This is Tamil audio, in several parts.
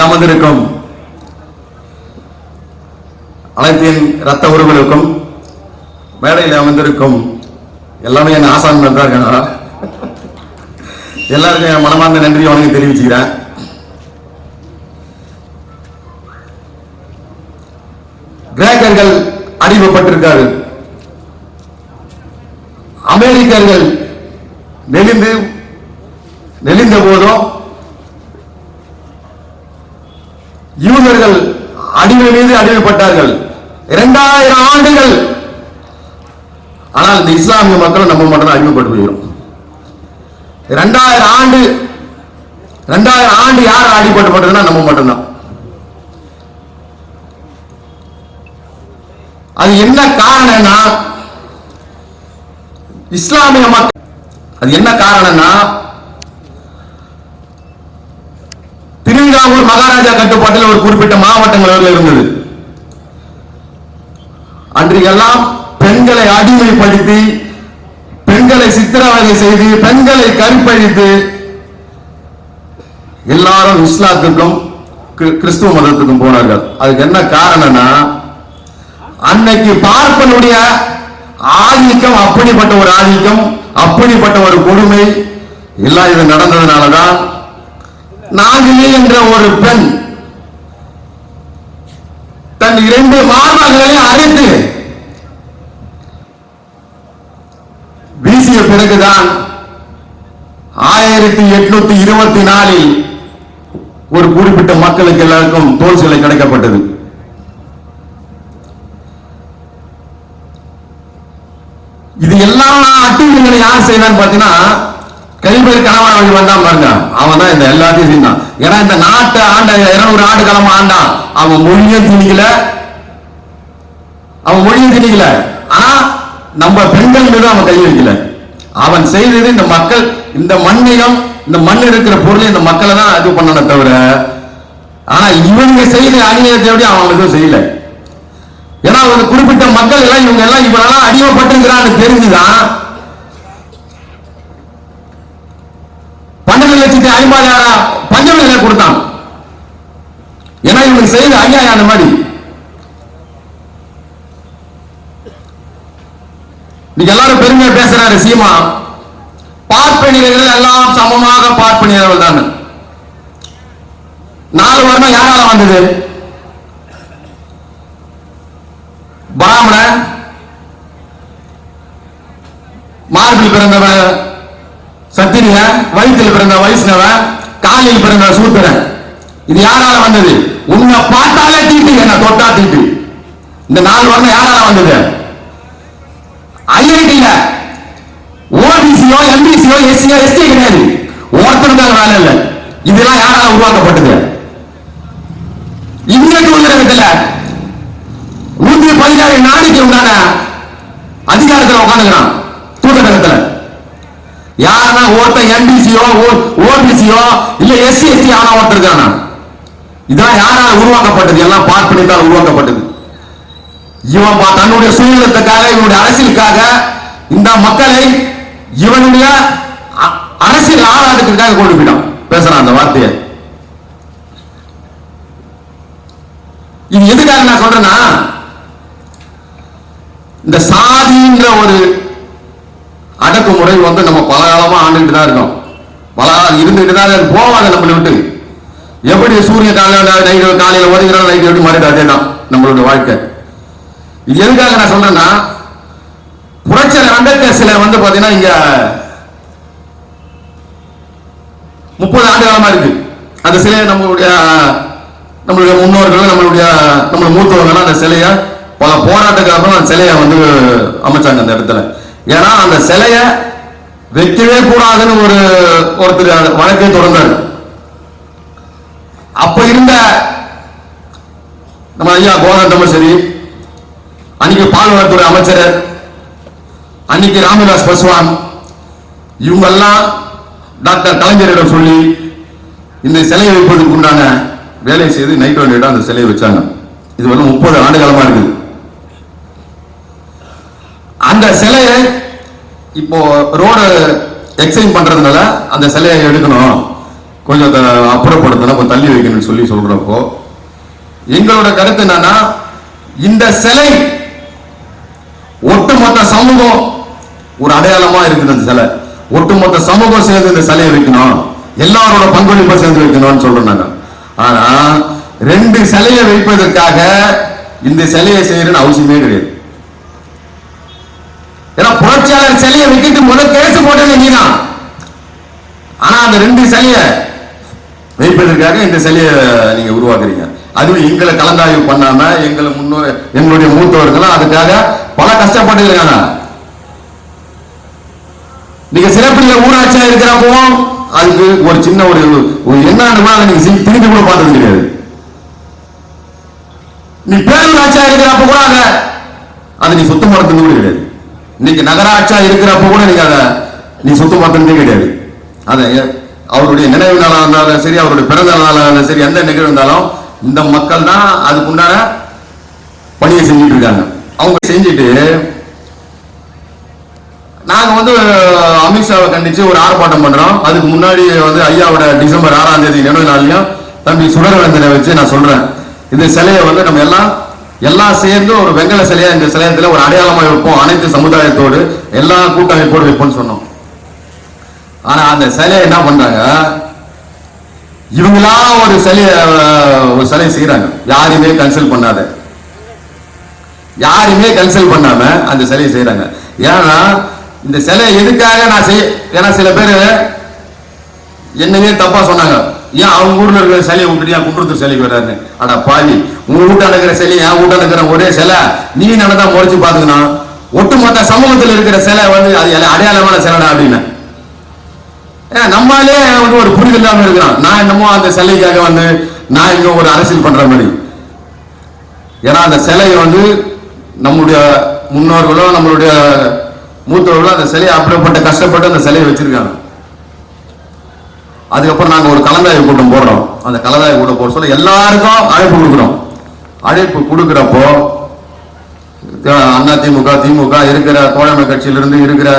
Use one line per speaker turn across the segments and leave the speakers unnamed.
இங்கே அமர்ந்திருக்கும் அனைத்தின் ரத்த உறவுகளுக்கும் மேடையில் அமர்ந்திருக்கும். எல்லாமே என் ஆசான் நன்றாக எல்லாருக்கும் என் மனமார்ந்த நன்றி வணக்கம் தெரிவிச்சுக்கிறேன். கிரேக்கர்கள் அடிமைப்பட்டிருக்காரு அமெரிக்கர்கள் நெளிந்து யூதர்கள் அடிமை மீது அடிமைப்பட்டார்கள் இரண்டாயிரம் ஆண்டுகள். ஆனால் இந்த இஸ்லாமிய மக்கள் நம்ம மட்டும் அடிமைப்பட்டு போயிடும் இரண்டாயிரம் ஆண்டு இரண்டாயிரம் ஆண்டு யார் அடிபட்டுப்பட்டதுன்னா நம்ம மட்டும்தான். அது என்ன காரணம்னா இஸ்லாமிய மக்கள் அது என்ன காரணம்னா திருவிதாங்கூர் மகாராஜா கட்டுப்பாட்டில் ஒரு குறிப்பிட்ட மாவட்டங்களில் இருந்தது. அன்றைக்கெல்லாம் பெண்களை அடிமைப்படுத்தி பெண்களை சித்திரவதை செய்து பெண்களை கற்பழித்து எல்லாரும் இஸ்லாத்துக்கும் கிறிஸ்துவ மதத்துக்கும் போனார்கள். அதுக்கு என்ன காரணம்னா அன்னைக்கு பார்ப்பனுடைய ஆதிக்கம் அப்படிப்பட்ட ஒரு ஆதிக்கம் அப்படிப்பட்ட ஒரு கொடுமை எல்லாம் இது நடந்ததுனாலதான் நாகினி என்ற ஒரு பெண் தன் இரண்டு மார்பல்களை அழைத்து வீசிய பிறகுதான் ஆயிரத்தி எட்நூத்தி இருபத்தி நாலில் ஒரு குறிப்பிட்ட மக்களுக்கு எல்லாருக்கும் தோல் சிலை கிடைக்கப்பட்டது. இது எல்லா அட்டுழியங்களை யார் செய்தான்னு பார்த்தீங்கன்னா கைபேர் கணவன் வழி வந்தான் பாருங்க. அவன் தான் இந்த எல்லாத்தையும் செய்தான். ஏன்னா இந்த நாட்டை ஆண்ட இருநூறு ஆண்டு காலமா ஆண்டான். அவன் மொழியே திணிக்கல. அவன் மொழியும் திணிக்கல. ஆனா நம்ம பெண்கள் மீது அவன் கை வைக்கல. அவன் செய்தது இந்த மக்கள் இந்த மண்ணையும் இந்த மண் இருக்கிற பொருளை இந்த மக்களை தான் இது பண்ணன தவிர ஆனா இவங்க செய்த அநியாயத்தை அவன் எதுவும் செய்யல. ஏன்னா ஒரு குறிப்பிட்ட மக்கள் எல்லாம் இவங்க எல்லாம் இவனெல்லாம் அடிமைப்பட்டிருக்கிறான்னு தெரிஞ்சுதான் பன்னெண்டு லட்சத்தி ஐம்பதாயிரம் நிலை கொடுத்தான். ஏன்னா இவங்க செய்த அநியாயம் அந்த மாதிரி. இன்னைக்கு எல்லாரும் பெருமையா பேசுறாரு சீமா. பார்ப்பனியர்கள் எல்லாம் சமமாக பார்ப்பனியர்கள் தான். நாலு வருடம் யாரால வந்தது? பிராமண மார்பில் பிறந்தவன் சத்திரியன் வயிற்றில் பிறந்த வைஷ்ணவன் காலில் பிறந்த சூத்திரன். இது யாரால வந்தது? உன்னை பார்த்தாலே தீட்டு என்ன தொட்டா தீட்டு. இந்த நாலு வருடம் யாரால வந்தது? ஐஐடியில. ஓபிசியோ எம்பிசியோ எஸ்சியோ எஸ்டி கிடையாது. ஒருத்தருக்காக வேலை இல்லை. இதெல்லாம் யாரால உருவாக்கப்பட்டது? உள்ள உலகத்துல நூத்தி பதினாறு நாளைக்கு உண்டான அதிகாரத்தில் உட்காந்துக்கிறான் யாருன்னா ஒருத்தன் எம்பிசியோ ஓபிசியோ இல்ல எஸ்சி எஸ்டி ஆனா ஒருத்தர் இருக்கானா இதெல்லாம் யாரால உருவாக்கப்பட்டது? எல்லாம் பார்ப்பனித்தால் உருவாக்கப்பட்டது. இவன் பா- தன்னுடைய சுயநலத்துக்காக இவனுடைய அரசியலுக்காக இந்த மக்களை இவனுடைய அ- அரசியல் ஆளாட்டத்திற்காக கொண்டு போயிட்டான். பேசுறான் அந்த வார்த்தையை. இது எதுக்காக நான் சொல்றேன்னா இந்த சாதின்ற ஒரு அடக்குமுறை வந்து நம்ம பல காலமா ஆண்டுகிட்டு தான் இருக்கோம். பல காலம் இருந்துகிட்டு தான் போவாங்க நம்மளை விட்டு. எப்படி சூரிய காலையில் நைட்டு காலையில் ஒதுங்கிறோம் நைட்டு எப்படி மாறிட்டு அதே தான் நம்மளோட வாழ்க்கை. இது எதுக்காக நான் சொல்றேன்னா புரட்சியர் அம்பேத்கர் சிலை வந்து பாத்தீங்கன்னா இங்க முப்பது ஆண்டு காலமாக இருக்கு. அந்த சிலையை நம்மளுடைய நம்மளுடைய முன்னோர்கள் நம்மளுடைய நம்மளுடைய மூத்தவர்கள் அந்த சிலையை பல போராட்டக்காரங்களும் அந்த சிலையை வந்து அமைச்சாங்க அந்த இடத்துல. ஏன்னா அந்த சிலைய வைக்கவே கூடாதுன்னு ஒரு ஒருத்தர் வழக்கை தொடர்ந்தார். அப்ப இருந்த நம்ம ஐயா கோதண்டமும் சரி அன்னைக்கு பால்வளத்துறை அமைச்சர் அன்னைக்கு ராமதாஸ் பஸ்வான் இவங்கெல்லாம் டாக்டர் கலைஞரிடம் சொல்லி இந்த சிலையை வைப்பதற்கு உண்டான வேலையை செய்து நைட் ஒன் அந்த சிலையை வச்சாங்க. இது வந்து முப்பது ஆண்டு காலமா இருக்குது. அந்த சிலையை இப்போ ரோடு எக்ஸைன் பண்றதுனால அந்த சிலையை எடுக்கணும். கொஞ்சம் அப்புறப்படுத்தணும் கொஞ்சம் தள்ளி வைக்கணும்னு சொல்லி சொல்றப்போ எங்களோட கருத்து என்னன்னா இந்த சிலை ஒட்டுமொத்த சமூகம் ஒரு அடையாளமா இருக்குது அந்த சிலை. ஒட்டுமொத்த சமூகம் சேர்ந்து இந்த சிலையை வைக்கணும். எல்லாரோட பங்களிப்பை சேர்ந்து வைக்கணும்னு சொல்றோம் நாங்க ஆனா ரெண்டு சிலையை வைப்பதற்காக இந்த சிலையை செய்யணும்னு அவசியமே கிடையாது. ஏன்னா புரட்சியாளர் சிலையை வைக்கிட்டு முதல் கேஸ் போட்டது நீதான். ஆனா அந்த ரெண்டு சிலையை வைப்பதற்காக இந்த சிலையை நீங்க உருவாக்குறீங்க. அதுவும் எங்களை கலந்தாய்வு பண்ணாம எங்களை முன்னோர் எங்களுடைய மூத்தவர்கள் அதுக்காக பல கஷ்டப்பட்டு இருக்காங்க நீங்க சிறப்பில் ஊராட்சியா இருக்கிறப்போ அதுக்கு ஒரு சின்ன ஒரு ஒரு என்னன்னு அதை நீங்க திரும்பி கூட பார்த்தது கிடையாது. நீ பேரூராட்சியா இருக்கிறப்ப கூட அதை அதை நீ சுத்தம் பண்ணது கூட கிடையாது. இன்னைக்கு நகராட்சியா இருக்கிறப்ப கூட நீங்க அதை நீ சுத்தம் பண்ணதே கிடையாது. அதை அவருடைய நினைவு நாளாக இருந்தாலும் சரி அவருடைய பிறந்த நாளாக இருந்தாலும் சரி எந்த நிகழ்வு இருந்தாலும் இந்த மக்கள் தான் அதுக்குண்டான பணியை செஞ்சுட்டு இருக்காங்க. அவங்க செஞ்சுட்டு நாங்க வந்து அமித்ஷாவை கண்டிச்சு ஒரு ஆர்ப்பாட்டம் பண்றோம். அதுக்கு முன்னாடி வந்து ஐயாவோட டிசம்பர் ஆறாம் தேதி நினைவு நாளையும் தம்பி சுடரவேந்தனை வச்சு நான் சொல்றேன். இந்த சிலையை வந்து நம்ம எல்லாம் எல்லாம் சேர்ந்து ஒரு வெங்கல சிலையா இந்த சிலையத்துல ஒரு அடையாளமா வைப்போம் அனைத்து சமுதாயத்தோடு எல்லா கூட்டமைப்போடு வைப்போம்னு சொன்னோம். ஆனா அந்த சிலையை என்ன பண்றாங்க? இவங்களா ஒரு சிலைய ஒரு சிலை செய்யறாங்க யாரையுமே கன்சல்ட் பண்ணாத. யாரையுமே கன்சல்ட் பண்ணாம அந்த சிலையை செய்யறாங்க ஏன்னா இந்த சிலை எதுக்காக நான் செய் ஏன்னா சில பேர் என்னவே தப்பா சொன்னாங்க. ஏன் அவங்க ஊர்ல இருக்கிற சிலையை விட்டுட்டு ஏன் குன்றத்தூர் சிலைக்கு வர்றாருன்னு? ஆனா பாவி உங்க வீட்டாண்ட இருக்கிற சிலை என் வீட்டாண்ட இருக்கிற ஒரே சிலை நீ நடந்தா முறைச்சு பாத்துக்கணும் ஒட்டுமொத்த சமூகத்தில் இருக்கிற சிலை வந்து அது எல்லாம் அடையாளமான சிலைடா அப்படின்னு. ஏன் வந்து ஒரு புரிதல் இல்லாம இருக்கிறான். நான் என்னமோ அந்த சிலைக்காக வந்து நான் இங்க ஒரு அரசியல் பண்ற மாதிரி. ஏன்னா அந்த சிலையை வந்து நம்முடைய முன்னோர்களோ நம்மளுடைய மூத்தவர்களோ அந்த சிலையை அப்படிப்பட்ட கஷ்டப்பட்டு அந்த சிலையை வச்சிருக்காங்க. அதுக்கப்புறம் நாங்கள் ஒரு கலந்தாய்வு கூட்டம் போடுறோம். அந்த கலந்தாய்வு கூட்டம் போட சொல்ல எல்லாருக்கும் அழைப்பு கொடுக்குறோம். அழைப்பு கொடுக்குறப்போ அண்ணா திமுக திமுக இருக்கிற தோழமை கட்சியிலிருந்து இருக்கிற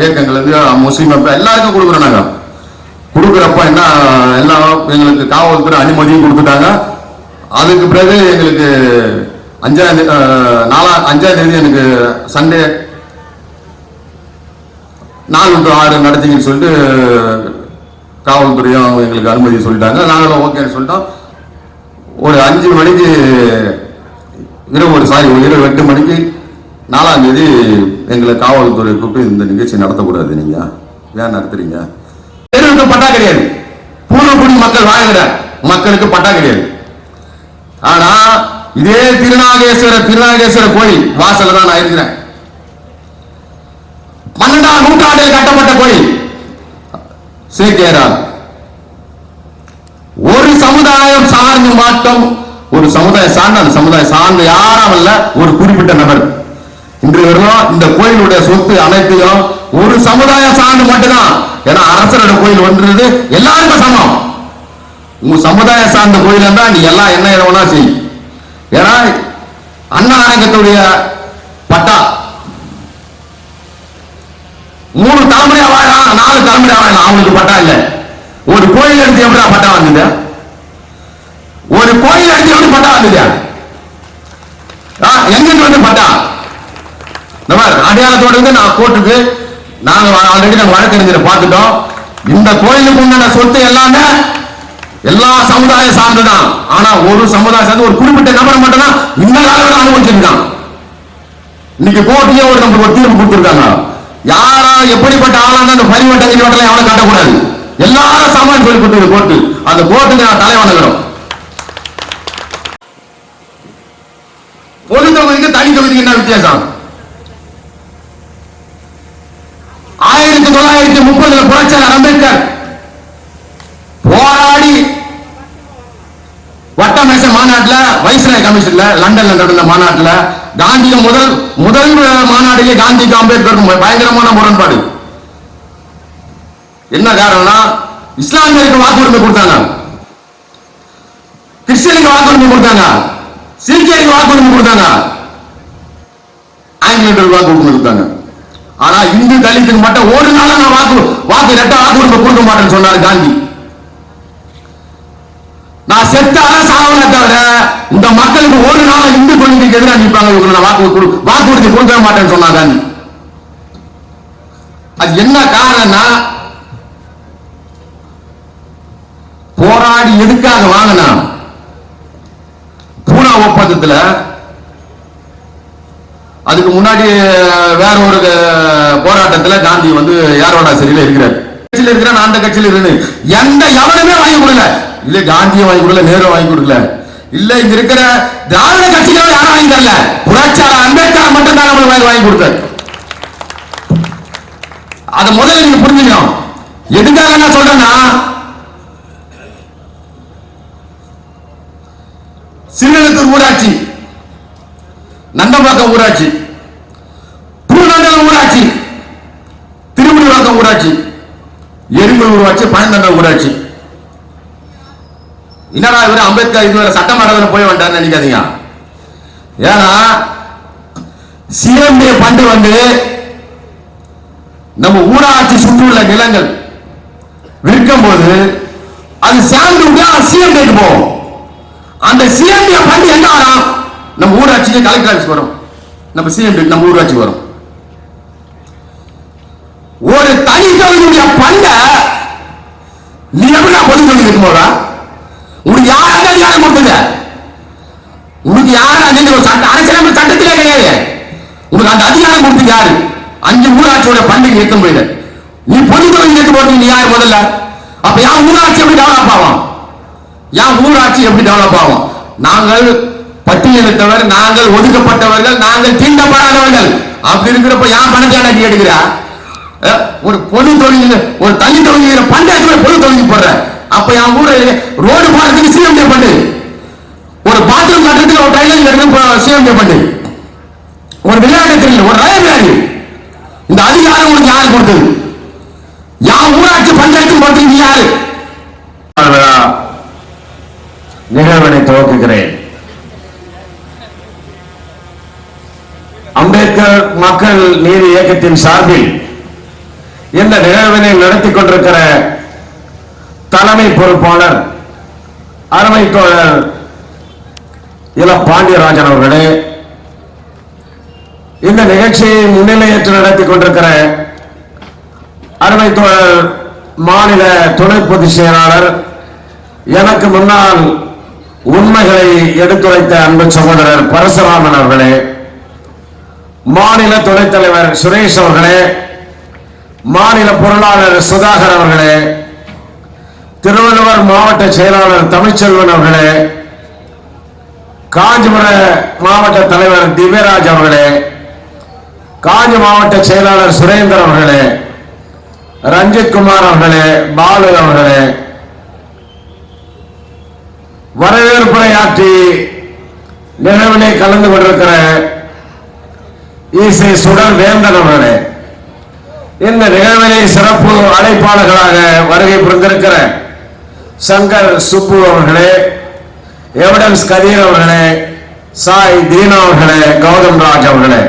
இயக்கங்கள்லேருந்து முஸ்லீம் எல்லாருக்கும் கொடுக்குறோம் நாங்கள் கொடுக்குறப்ப என்ன எல்லாம் எங்களுக்கு காவல்துறை அனுமதியும் கொடுத்துட்டாங்க. அதுக்கு பிறகு எங்களுக்கு அஞ்சாம் நாலா அஞ்சாம் தேதி எனக்கு சண்டே நாலு டு ஆறு நடத்திங்கன்னு சொல்லிட்டு காவல்துறையும் எங்களுக்கு அனுமதி சொல்லிட்டாங்க. நாங்களும் ஓகேன்னு சொல்லிட்டோம். ஒரு அஞ்சு மணிக்கு இரவு ஒரு சாரி இரவு எட்டு மணிக்கு நாலாம் தேதி எங்களை காவல்துறை கூப்பிட்டு இந்த நிகழ்ச்சி நடத்தக்கூடாது நீங்க. ஏன் நடத்துறீங்க? தெருவுக்கு பட்டா கிடையாது. பூர்வக்குடி மக்கள் வாழ்கிற மக்களுக்கு பட்டா கிடையாது. ஆனா இதே திருநாகேஸ்வரர் திருநாகேஸ்வரர் கோயில் வாசல்ல தான் நான் இருக்கிறேன். பன்னெண்டாம் நூற்றாண்டில் கட்டப்பட்ட கோயில். சேர்க்கிறார் ஒரு சமுதாயம் சார்ந்து மாட்டம் ஒரு சமுதாயம் சார்ந்த அந்த சமுதாயம் சார்ந்து யாரும் அல்ல ஒரு குறிப்பிட்ட நபர். இன்று வரலாம் இந்த கோயிலுடைய சொத்து அனைத்தையும் ஒரு சமுதாயம் சார்ந்து மட்டும்தான். ஏன்னா அரசரோட கோயில் வந்துருது எல்லாருக்கும் சமம். உங்க சமுதாயம் சார்ந்த கோயில் இருந்தா நீ எல்லாம் என்ன வேணா செய். ஏன்னா அண்ணா அரங்கத்துடைய பட்டா மூணு தலைமுறையா வாழலாம் நாலு தலைமுறையா வாழலாம் அவனுக்கு பட்டா இல்ல. ஒரு கோயில் எடுத்து எப்படி பட்டா வந்தது? ஒரு கோயில் எடுத்து எப்படி பட்டா வந்தது? ஆ, வந்து பட்டா? இந்த மாதிரி அடையாளத்தோடு இருந்து நான் கோர்ட்டுக்கு நாங்க ஆல்ரெடி நாங்க வழக்கறிஞரை பார்த்துட்டோம். இந்த கோயிலுக்கு உண்டான சொத்து எல்லாமே எல்லா சமுதாயம் சார்ந்துதான். ஆனா ஒரு சமுதாயம் சார்ந்து ஒரு குறிப்பிட்ட நபரை மட்டும் தான் இந்த காலத்தில் அனுபவிச்சிருக்கான். இன்னைக்கு கோர்ட்லயே ஒரு நம்மளுக்கு ஒரு தீர்ப்பு கொடுத்துருக்காங்க. யாரா எப்படிப்பட்ட ஆளா அந்த பரிவட்ட கிரிவட்டெல்லாம் எவனும் காட்டக்கூடாது. எல்லாரும் சமான் சொல்லி கொடுத்தது கோர்ட்டு அந்த கோர்ட்டுக்கு நான் தலை வணங்குறோம் பொது தொகுதிக்கு தனி தொகுதிக்கு என்ன வித்தியாசம்? ஆயிரத்தி தொள்ளாயிரத்தி முப்பதுல புரட்சியாளர் அம்பேத்கர் போராடி வட்டமேச மாநாட்டுல வைஸ்ராய் கமிஷன்ல லண்டன்ல நடந்த மாநாட்டுல காந்திய முதல் முதல் மாநாட்டிலே காந்திக்கு அம்பேத்கருக்கும் பயங்கரமான முரண்பாடு. என்ன காரணம்னா இஸ்லாமியருக்கு வாக்குரிமை கொடுத்தாங்க. கிறிஸ்டியனுக்கு வாக்குரிமை கொடுத்தாங்க. சீக்கியருக்கு வாக்குரிமை கொடுத்தாங்க. ஆங்கிலேயருக்கு வாக்குரிமை கொடுத்தாங்க. ஆனா இந்து தலித்துக்கு மட்டும் ஒரு நாளும் நான் வாக்கு வாக்கு ரெட்ட வாக்குரிமை கொடுக்க மாட்டேன்னு சொன்னாரு காந்தி. நான் செத்தாலும் சாவல தவிர இந்த மக்களுக்கு ஒரு நாள் இந்து கொள்கைக்கு எதிராக நிற்பாங்க. இவங்க நான் வாக்கு வாக்குறுதி கொடுக்க மாட்டேன்னு சொன்னாங்க அது என்ன காரணம்னா போராடி எதுக்காக வாங்கினா பூனா ஒப்பந்தத்துல அதுக்கு முன்னாடி வேற ஒரு போராட்டத்தில் காந்தி வந்து யாரோட சரியில இருக்கிறார். கட்சியில இருக்கிற நான் அந்த கட்சியில இருந்து எந்த எவனுமே வாங்கி கொடுக்கல. இல்ல காந்தியை வாங்கி கொடுக்கல நேரு வாங்கி கொடுக்கல. இல்ல இங்க இருக்கிற திராவிட கட்சிகளும் யாரும் வாங்கி தரல? புரட்சியாளர் அம்பேத்கர் மட்டும் தான் நம்மளுக்கு வாங்கி கொடுத்தாரு. அத முதல்ல நீங்க புரிஞ்சுக்கணும். எதுக்காக நான் சொல்றேன்னா சிறுநத்தூர் ஊராட்சி நந்தம்பாக்கம் ஊராட்சி பூநகரம் ஊராட்சி திருமுடிவாக்கம் ஊராட்சி எரிமல் ஊராட்சி பழந்தண்டல் ஊராட்சி. என்னடா இவர் அம்பேத்கர் இதுவரை சட்டமன்றத்தில் போய் வந்துட்டாருன்னு நினைக்காதீங்க. ஏன்னா சிஎம்ஏ பண்டு வந்து நம்ம ஊராட்சி சுற்றியுள்ள நிலங்கள் விற்கும் போது அது சேர்ந்து விட்டா சிஎம்ஏக்கு போகும். அந்த சிஎம்ஏ பண்டு என்ன வரும் நம்ம ஊராட்சிக்கு கலெக்டர் ஆஃபீஸ் வரும். நம்ம சிஎம்டி நம்ம ஊராட்சி வரும். ஒரு தனி தொகுதியுடைய பண்ட நீ எப்படி பொது தொகுதி இருக்கும் போதா உனக்கு யாருக்கு அதிகாரம் கொடுத்தது உனக்கு யார் அதிகாரம் சட்ட அரசியலமைப்பு சட்டத்திலே கிடையாது. உனக்கு அந்த அதிகாரம் கொடுத்தது யாரு? அஞ்சு ஊராட்சியோட பண்டிகை நிற்கும் போயிடு நீ பொது தொகுதி போறது நீ யார் முதல்ல? அப்ப என் ஊராட்சி எப்படி டெவலப் ஆகும்? என் ஊராட்சி எப்படி டெவலப் ஆகும்? நாங்கள் பட்டியலிட்டவர் நாங்கள் ஒதுக்கப்பட்டவர்கள் நாங்கள் தீண்டப்படாதவர்கள். அப்படி இருக்கிறப்ப என் பணத்தை நீ எடுக்கிறா? ஒரு பொது தொழில் ஒரு தனி தொழில் பஞ்சாயத்துல பொது தொழில் போடுற அப்ப என் ஊரு ரோடு போறதுக்கு சிஎம்டி பண்ணு ஒரு பாத்ரூம் கட்டுறதுக்கு ஒரு டைலர் எடுத்து சிஎம்டி பண்ணு ஒரு விளையாட்டு தெரியல ஒரு ரயில் விளையாடி இந்த அதிகாரம் உனக்கு யாரு கொடுத்தது? என் ஊராட்சி பஞ்சாயத்து கொடுத்தீங்க யாரு?
நிகழ்வனை துவக்குகிறேன். அம்பேத்கர் மக்கள் நீதி இயக்கத்தின் சார்பில் இந்த நிகழ்வினை நடத்தி கொண்டிருக்கிற தலைமை பொறுப்பாளர் அருமை தோழர் இள பாண்டியராஜன் அவர்களே இந்த நிகழ்ச்சியை முன்னிலையேற்று நடத்தி கொண்டிருக்கிற அருமை தோழர் மாநில துணை பொதுச் செயலாளர் எனக்கு முன்னால் உண்மைகளை எடுத்துரைத்த அன்பு சகோதரர் பரசுராமன் அவர்களே மாநில துணைத் தலைவர் சுரேஷ் அவர்களே மாநில பொருளாளர் சுதாகர் அவர்களே திருவள்ளுவர் மாவட்ட செயலாளர் தமிழ்ச்செல்வன் அவர்களே காஞ்சிபுர மாவட்ட தலைவர் திவ்யராஜ் அவர்களே காஞ்சி மாவட்ட செயலாளர் சுரேந்தர் அவர்களே ரஞ்சித் குமார் அவர்களே பாலு அவர்களே வரவேற்புரையாற்றி நிகழ்விலே கலந்து கொண்டிருக்கிற இசை சுடர் வேந்தன் அவர்களே இந்த நிகழ்விலே சிறப்பு அழைப்பாளர்களாக வருகை புரிந்திருக்கிறேன் சங்கர் சுப்பு அவர்களே எவிடன்ஸ் கதீர் அவர்களே சாய் தீனா அவர்களே கௌதம் ராஜ் அவர்களே.